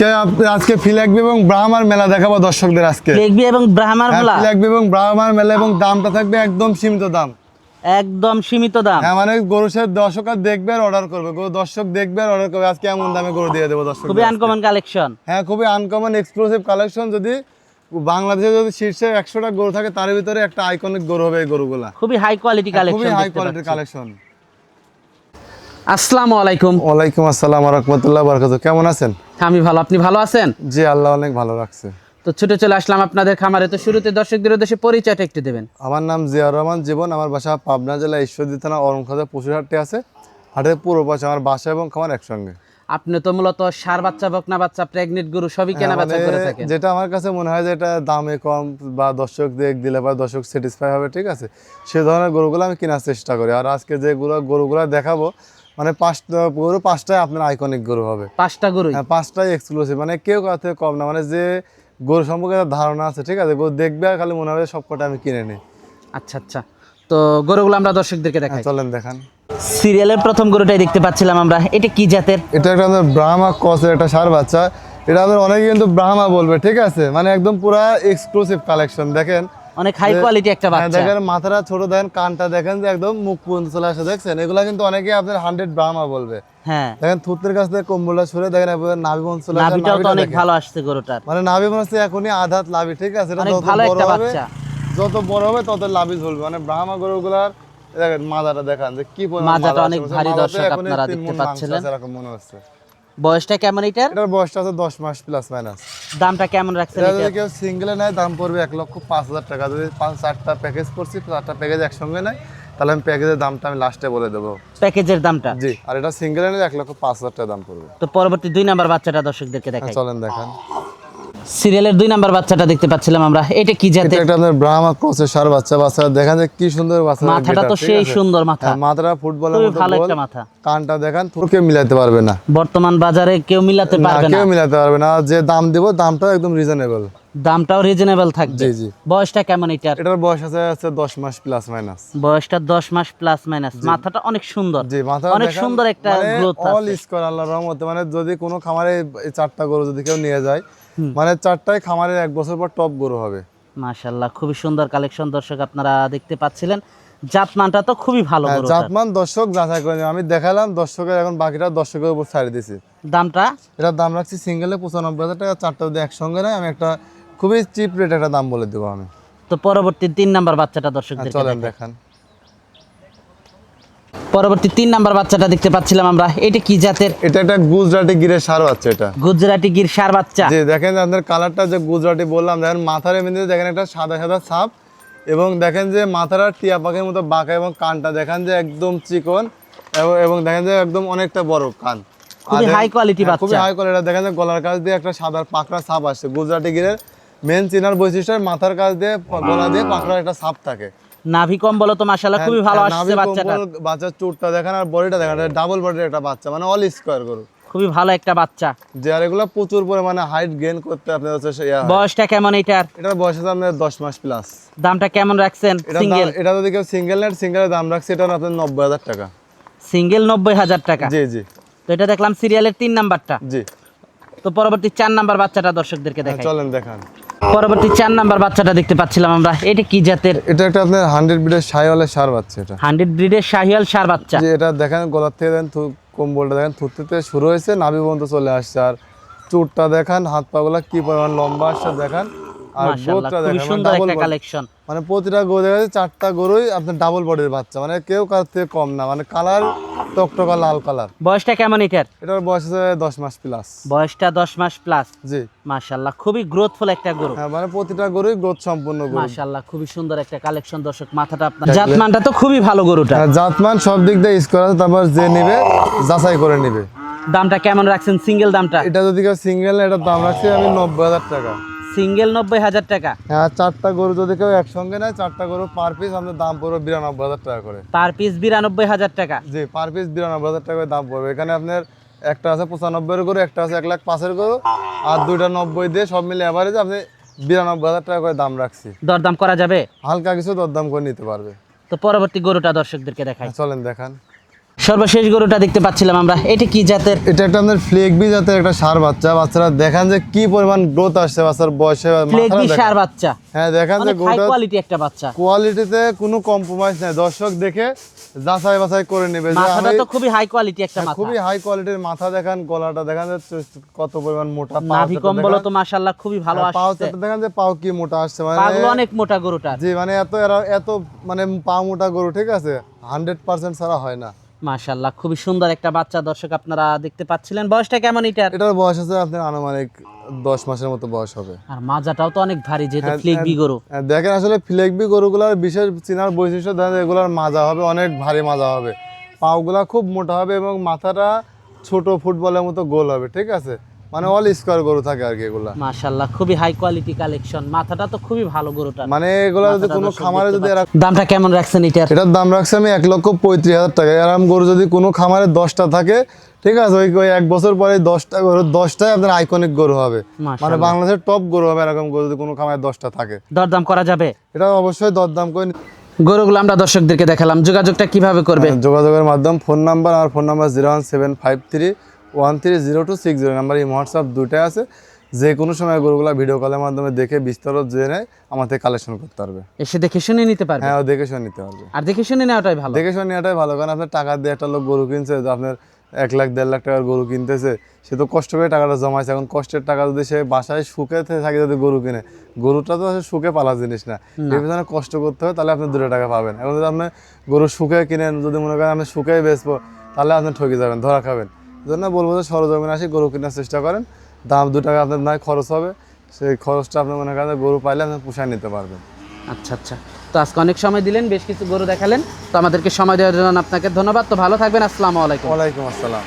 আজকে আজকে ফিলাকবি এবং ব্রাহ্মার মেলা দেখাবো দর্শকদের আজকে। দেখবি এবং ব্রাহ্মার হ্যাঁ, গুলা ফিলাকবি এবং ব্রাহ্মার মেলা এবং দামটা থাকবে একদম সীমিত দাম। একদম সীমিত দাম। হ্যাঁ মানে গরু সে দর্শক আর দেখবে আর অর্ডার করবে। গরু দর্শক দেখবে আর অর্ডার করবে। আজকে এমন দামে গরু দিয়ে দেবো দর্শক খুবই আনকমন কালেকশন হ্যাঁ খুবই আনকমন এক্সক্লুসিভ কালেকশন যদি বাংলাদেশে যদি শীর্ষে একশোটা গরু থাকে তার ভিতরে একটা আইকনিক গরু হবে এই গরুগুলা। খুবই হাই কোয়ালিটি হ্যাঁ, খুবই কালেকশন হাই কোয়ালিটির কালেকশন আসসালামু আলাইকুম। ওয়ালাইকুম আসসালাম রহমতুল্লাহ বরকাত কেমন আছেন? আমি ভালো আপনি ভালো আছেন? জি আল্লাহ অনেক ভালো রাখছে। তো ছুটে চলে আসলাম আপনাদের খামারে। তো শুরুতে দর্শকদের উদ্দেশ্যে পরিচয়টা একটু দেবেন। আমার নাম জিয়াউর রহমান জীবন আমার বাসা পাবনা জেলা ঈশ্বরদী থানা অরমখাজা পশুর হাটটি আছে। হাটের পূর্ব পাশে আমার বাসা এবং খামার একসঙ্গে। আপনি তো মূলত সার বাচ্চা বকনা বাচ্চা প্রেগনেন্ট গরু সবই কেনা হ্যাঁ, বেচা মানে করে থাকেন। যেটা আমার কাছে মনে হয় যে এটা দামে কম বা দর্শক দেখ দিলে বা দর্শক স্যাটিসফাই হবে ঠিক আছে? সে ধরনের গরুগুলো আমি কেনার চেষ্টা করি। আর আজকে যেগুলো গরুগুলো দেখাবো মানে পাঁচটা গরু পাঁচটাই আপনার আইকনিক গরু হবে। পাঁচটা গরু হ্যাঁ পাঁচটাই এক্সক্লুসিভ মানে কেউ কাছ থেকে কম না। মানে যে গরু সম্পর্কে ধারণা আছে ঠিক আছে? গরু দেখবে আর খালি মনে হবে সব কটা আমি কিনে নিই। আচ্ছা আচ্ছা। তো গরুগুলো আমরা দর্শকদেরকে হ্যাঁ, দেখাই। চলেন দেখান। সিরিয়ালের প্রথম গরুটাই দেখতে পাচ্ছিলাম আমরা। এটা কি জাতের? এটা একটা আমাদের ব্রাহ্মা ক্রসের একটা সার বাচ্চা। এটা আমাদের অনেকে কিন্তু ব্রাহ্মা বলবে ঠিক আছে? মানে একদম পুরা এক্সক্লুসিভ কালেকশন দেখেন? অনেক হাই কোয়ালিটি একটা হ্যাঁ, বাচ্চা। দেখেন মাথাটা ছোট দেখেন কানটা দেখেন যে একদম মুখ পর্যন্ত চলে আসে দেখছেন? এগুলা কিন্তু অনেকে আপনার হান্ড্রেড ব্রাহ্মা বলবে। হ্যাঁ। দেখেন থুতের কাছ থেকে কম্বলটা সরে দেখেন নাভি বন্ধ চলে আসে নাভিটাও অনেক ভালো আসছে গরুটার। মানে নাভি মনে হচ্ছে এখনই আধাত লাভি ঠিক আছে? এটা যত ভালো বড় একটা হবে বাচ্চা। যত বড় হবে তত লাভি ঝুলবে। মানে ব্রাহ্মা গরুগুলার দেখেন মাজাটা দেখান যে কি মাজা অনেক ভারী দর্শক আপনারা দেখতে পাচ্ছিলেন। এরকম মনে হচ্ছে। বয়সটা কেমন এটার? এটার বয়সটা আছে দশ মাস প্লাস মাইনাস দামটা কেমন রাখছেন এটা যদি কেউ সিঙ্গেলে নেয় দাম পড়বে এক লক্ষ পাঁচ হাজার টাকা। যদি পাঁচ চারটা প্যাকেজ করছি চারটা প্যাকেজ একসঙ্গে নেয় তাহলে আমি প্যাকেজের দামটা আমি লাস্টে বলে দেবো। প্যাকেজের দামটা? জি আর এটা সিঙ্গেল নিলে এক লক্ষ পাঁচ হাজার টাকা দাম পড়বে। তো পরবর্তী দুই নাম্বার বাচ্চাটা দর্শকদেরকে দেখাই। চলেন দেখান। সিরিয়ালের দুই নাম্বার বাচ্চাটা দেখতে পাচ্ছিলাম আমরা। এটা কি এটা জাতের একটা আপনার ব্রাহ্মা ক্রসের সার বাচ্চা। বাচ্চা দেখেন যে কি সুন্দর বাচ্চা মাথাটা তো সেই সুন্দর মাথা। মাথাটা ফুটবলের মতো ভালো একটা মাথা। কানটা দেখান কেউ মিলাতে পারবে না। বর্তমান বাজারে কেউ মিলাতে পারবে না। কেউ মিলাতে পারবে না। যে দাম দিব দামটাও একদম রিজনেবল দামটাও রিজনেবল থাকবে। জি জি। বয়সটা কেমন এটার? এটার বয়স আছে আছে দশ মাস প্লাস মাইনাস বয়সটা দশ মাস প্লাস মাইনাস মাথাটা অনেক সুন্দর। জি মাথা অনেক সুন্দর একটা গ্রোথ আছে। অল স্কোয়ার আল্লাহর রহমতে। মানে যদি কোনো খামারে চারটা গরু যদি কেউ নিয়ে যায় মানে চারটায় খামারের এক বছর পর টপ গরু হবে। মাশাল্লাহ খুবই সুন্দর কালেকশন দর্শক আপনারা দেখতে পাচ্ছিলেন। জাতমানটা তো খুবই ভালো হ্যাঁ, জাতমান দর্শক যাচাই করে আমি দেখালাম দর্শকের এখন বাকিটা দর্শকের উপর ছাড়ে দিছি। দামটা? এটা দাম রাখছি সিঙ্গেলে পঁচানব্বই হাজার টাকা চারটা যদি একসঙ্গে নেয় আমি একটা খুবই চিপ রেট একটা দাম বলে দেবো আমি। তো পরবর্তী তিন নাম্বার বাচ্চাটা হ্যাঁ, দর্শকদের চলেন দেখান। পরবর্তী তিন নাম্বার বাচ্চাটা দেখতে পাচ্ছিলাম আমরা। এটা কি জাতের? এটা একটা গুজরাটি গিরের সার বাচ্চা এটা। গুজরাটি গির সার বাচ্চা। যে দেখেন আপনার কালারটা যে গুজরাটি বললাম দেখেন মাথার এমনিতে দেখেন একটা সাদা সাদা ছাপ এবং দেখেন যে মাথাটা টিয়া পাখির মতো বাঁকা এবং কানটা দেখেন যে একদম চিকন এবং- দেখেন যে একদম অনেকটা বড় কান। খুবই আর high quality হ্যাঁ, খুবই হাই কোয়ালিটি দেখেন যে গলার কাছ দিয়ে একটা সাদা পাকড়া ছাপ আসছে। গুজরাটি গিরের মেন চিনার বৈশিষ্ট্য মাথার কাছ দিয়ে গলা দিয়ে পাকড়ার একটা ছাপ থাকে। নাভি কম্বল তো মাশাল্লাহ খুবই ভালো হ্যাঁ, আসছে বাচ্চাটা কম্বল, বাচ্চার চুটটা দেখেন আর বডিটা দেখেন ডাবল বডির একটা বাচ্চা মানে অল স্কোয়ার গরু। খুবই ভালো একটা বাচ্চা। যে আর এগুলো প্রচুর পরিমাণে হাইট গেইন করতে আপনার হচ্ছে হয়। বয়সটা কেমন এটার? এটার বয়স আছে আপনার দশ মাস প্লাস দামটা কেমন রাখছেন? সিঙ্গেল এটা যদি কেউ সিঙ্গেল নেট সিঙ্গেলের দাম রাখছে এটা আপনার নব্বই হাজার টাকা। সিঙ্গেল নব্বই হাজার টাকা? জি জি। তো এটা দেখলাম সিরিয়ালের তিন নাম্বারটা। জি। তো পরবর্তী চার নাম্বার বাচ্চাটা দর্শকদেরকে হ্যাঁ, দেখাই। চলেন দেখান। পরবর্তী চার নাম্বার বাচ্চাটা দেখতে পাচ্ছিলাম আমরা। এটা কি জাতের? এটা একটা আপনার হান্ড্রেড বিডের সাইওয়ালের সার বাচ্চা এটা। হান্ড্রেড ব্রিডের শাহিয়াল সার বাচ্চা। যে এটা দেখেন গলার থেকে দেন কম্বলটা দেখেন থুততে শুরু হয়েছে নাভি পর্যন্ত চলে আসছে। আর চুটটা দেখান হাত পাগুলা কি পরিমাণ লম্বা আসছে দেখান আর গোটটা দেখেন সুন্দর একটা কালেকশন মানে প্রতিটা গরু দেখা যাচ্ছে চারটা গরুই আপনার ডাবল বডির বাচ্চা। মানে কেউ কার থেকে কম না মানে কালার টকটকা লাল কালার। বয়সটা কেমন এটার? এটার বয়স আছে দশ মাস প্লাস বয়সটা দশ মাস প্লাস জি। মাশাল্লাহ খুবই গ্রোথফুল একটা গরু। হ্যাঁ মানে প্রতিটা গরুই গ্রোথ সম্পূর্ণ গরু। মাশাল্লাহ খুবই সুন্দর একটা কালেকশন দর্শক মাথাটা আপনার জাতমানটা তো খুবই ভালো গরুটা। হ্যাঁ, জাতমান সব দিক দিয়ে স্কোয়ার আছে তারপর যে নিবে যাচাই করে নিবে। দামটা কেমন রাখছেন? সিঙ্গেল দামটা? এটা যদি কেউ সিঙ্গেল এটার দাম রাখছি আমি নব্বই হাজার টাকা। সিঙ্গেল নব্বই হাজার টাকা। হ্যাঁ চারটা গরু যদি কেউ একসঙ্গে নেয় চারটা গরু পার পিস আমাদের দাম পড়বে বিরানব্বই হাজার টাকা করে। পার পিস বিরানব্বই হাজার টাকা। জি পার পিস বিরানব্বই হাজার টাকা দাম পড়বে। এখানে আপনার একটা আছে পঁচানব্বইয়ের গরু একটা আছে এক লাখ পাঁচের গরু আর দুইটা নব্বই দিয়ে সব মিলে অ্যাভারেজ আপনি বিরানব্বই হাজার টাকা করে দাম রাখছি। দরদাম করা যাবে? হালকা কিছু দরদাম করে নিতে পারবে। তো পরবর্তী গরুটা দর্শকদেরকে দেখাই। হ্যাঁ, চলেন দেখান। সর্বশেষ গরুটা দেখতে পাচ্ছিলাম আমরা। এটা কি জাতের? এটা একটা আপনার ফ্লেগবি জাতের একটা সার বাচ্চা। বাচ্চারা দেখান যে কি পরিমাণ গ্রোথ আসছে বাচ্চার বয়সে ফ্লেগবি সার বাচ্চা। হ্যাঁ দেখান যে গরুটা কোয়ালিটি একটা বাচ্চা। কোয়ালিটিতে কোনো কম্প্রোমাইজ নাই। দর্শক দেখে যাচাই বাছাই করে নেবে মাথাটা তো খুবই হাই কোয়ালিটি একটা হ্যাঁ, মাথা। খুবই হাই কোয়ালিটির মাথা দেখান গলাটা দেখান যে কত পরিমাণ মোটা পা নাভি কম্বল তো মাশাআল্লাহ খুবই ভালো হ্যাঁ, পাও আসছে। চারটা দেখান যে পাও কি মোটা আসছে। মানে পাগুলো অনেক মোটা গরুটা জি মানে এত এত মানে পা মোটা গরু ঠিক আছে? হান্ড্রেড পার্সেন্ট ছাড়া হয় না। মাশাআল্লাহ খুবই সুন্দর একটা বাচ্চা দর্শক আপনারা দেখতে পাচ্ছিলেন। বয়সটা কেমন এটার? এটার বয়স আছে আপনার আনুমানিক দশ মাসের মতো বয়স হবে। আর মাজাটাও তো অনেক ভারী যেহেতু ফ্লেগবি গরু। হ্যাঁ, দেখেন আসলে ফ্লেগবি গরুগুলোর বিশেষ চিনার বৈশিষ্ট্য দেখেন এগুলোর মাজা হবে অনেক ভারী মাজা হবে। পাগুলা খুব মোটা হবে এবং মাথাটা ছোট ফুটবলের মতো গোল হবে ঠিক আছে? মানে অল স্কোয়ার গরু থাকে আর কি এগুলা। মাশাআল্লাহ খুবই হাই কোয়ালিটি কালেকশন মাথাটা তো খুবই ভালো গরুটার। মানে এগুলা যদি কোনো খামারে যদি দামটা কেমন রাখছেন এটার? এটার দাম রাখছে আমি এক লক্ষ পঁয়ত্রিশ হাজার টাকা। এরম গরু যদি কোনো খামারে দশটা থাকে ঠিক আছে ওই ওই এক বছর পরে দশটা গরু দশটাই আপনার আইকনিক গরু হবে। মানে বাংলাদেশের টপ গরু হবে এরকম গরু যদি কোনো খামারে দশটা থাকে। দরদাম করা যাবে? এটা অবশ্যই দরদাম করে গরুগুলো আমরা দর্শকদেরকে দেখালাম। যোগাযোগটা কীভাবে করবে? যোগাযোগের মাধ্যম ফোন নাম্বার আর phone number zero one seven five three one three zero two six zero number এই হোয়াটসঅ্যাপ দুটাই আছে। যে কোনো সময় গরুগুলা ভিডিও কলের মাধ্যমে দেখে বিস্তারিত জেনে থেকে কালেকশন করতে পারবে। এসে দেখে শুনে নিতে পারবে? হ্যাঁ দেখে শুনে নিতে পারবে। আর দেখে শুনে নেওয়াটাই ভালো। দেখে শুনে নেওয়াটাই ভালো কারণ আপনার টাকা দিয়ে একটা লোক গরু কিনছে আপনার এক লাখ দেড় লাখ টাকার গরু কিনতেছে সে তো কষ্ট করে টাকাটা জমাইছে। এখন কষ্টের টাকা যদি সে বাসায় সুখে থাকে যদি গরু কিনে গরুটা তো সুখে পালা জিনিস না। পিছনে কষ্ট করতে হয় তাহলে আপনি দুটো টাকা পাবেন। এখন যদি আপনি গরু সুখে কিনেন যদি মনে করেন আপনি সুখে বেচবো তাহলে আপনি ঠকে যাবেন ধরা খাবেন। জন্য বলব যে সরজমিনে আসি গরু কেনার চেষ্টা করেন। দাম দু টাকা আপনার নয় খরচ হবে। সেই খরচটা আপনার মনে করেন গরু পাইলে আপনি পুষায় নিতে পারবেন। আচ্ছা আচ্ছা। তো আজকে অনেক সময় দিলেন বেশ কিছু গরু দেখালেন। তো আমাদেরকে সময় দেওয়ার জন্য আপনাকে ধন্যবাদ। তো ভালো থাকবেন। আসসালামু আলাইকুম। ওয়ালাইকুম আসসালাম।